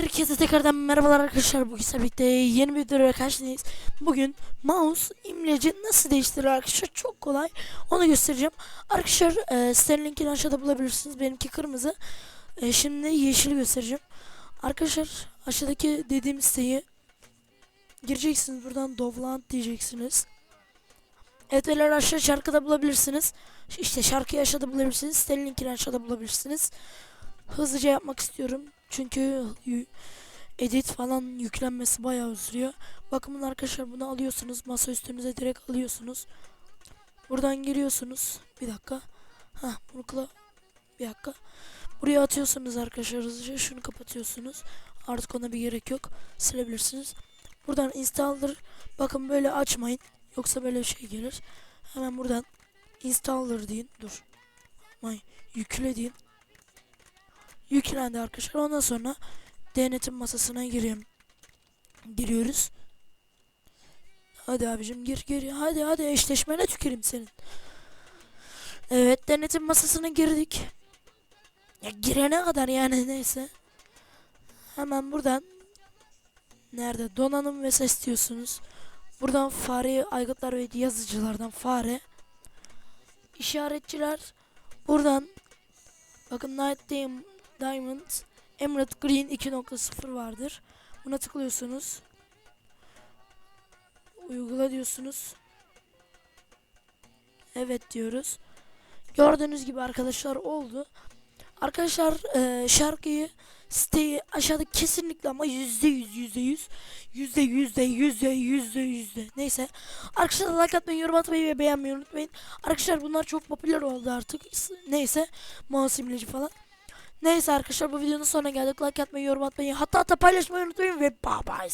Herkese tekrardan merhabalar arkadaşlar. Bugün birlikte yeni bir videoya karşınızdayız. Bugün mouse imleci nasıl değiştirir arkadaşlar? Çok kolay. Onu göstereceğim. Arkadaşlar e, sitenin linkini aşağıda bulabilirsiniz. Benimki kırmızı. E, şimdi yeşili göstereceğim. Arkadaşlar aşağıdaki dediğim siteyi gireceksiniz. Buradan Dovland diyeceksiniz. Evet beyler aşağı şarkıda bulabilirsiniz. İşte şarkıyı aşağıda bulabilirsiniz. Sitenin linkini aşağıda bulabilirsiniz. Hızlıca yapmak istiyorum. Çünkü edit falan yüklenmesi bayağı sürüyor. Bakımın arkadaşlar bunu alıyorsunuz. Masa üstünüze direkt alıyorsunuz. Buradan giriyorsunuz. Bir dakika. Ha bunu kla bir dakika. Buraya atıyorsunuz arkadaşlar hızlıca. Şunu kapatıyorsunuz. Artık ona bir gerek yok. Silebilirsiniz. Buradan installer bakın böyle açmayın. Yoksa böyle bir şey gelir. Hemen buradan installer deyin. Dur. Ay, yükle deyin. Yüklendi arkadaşlar. Ondan sonra denetim masasına giriyorum. Giriyoruz. Hadi abicim gir gir. Hadi hadi eşleşmene tüküreyim senin. Evet denetim masasına girdik. Ya girene kadar yani neyse. Hemen buradan nerede donanım ve ses diyorsunuz. Buradan fare aygıtlar ve yazıcılardan fare işaretçiler buradan bakın Night Dim- Diamond Emerald Green 2.0 vardır. Buna tıklıyorsunuz. Uygula diyorsunuz. Evet diyoruz. Gördüğünüz gibi arkadaşlar oldu. Arkadaşlar eee, şarkıyı siteyi aşağıda kesinlikle ama yüzde yüz yüzde yüz yüzde yüzde yüzde yüzde yüzde neyse arkadaşlar like atmayı yorum atmayı ve beğenmeyi unutmayın arkadaşlar bunlar çok popüler oldu artık neyse mouse imleci falan Neyse arkadaşlar bu videonun sonuna geldik. Like atmayı, yorum atmayı, hatta hatta paylaşmayı unutmayın ve bye bye.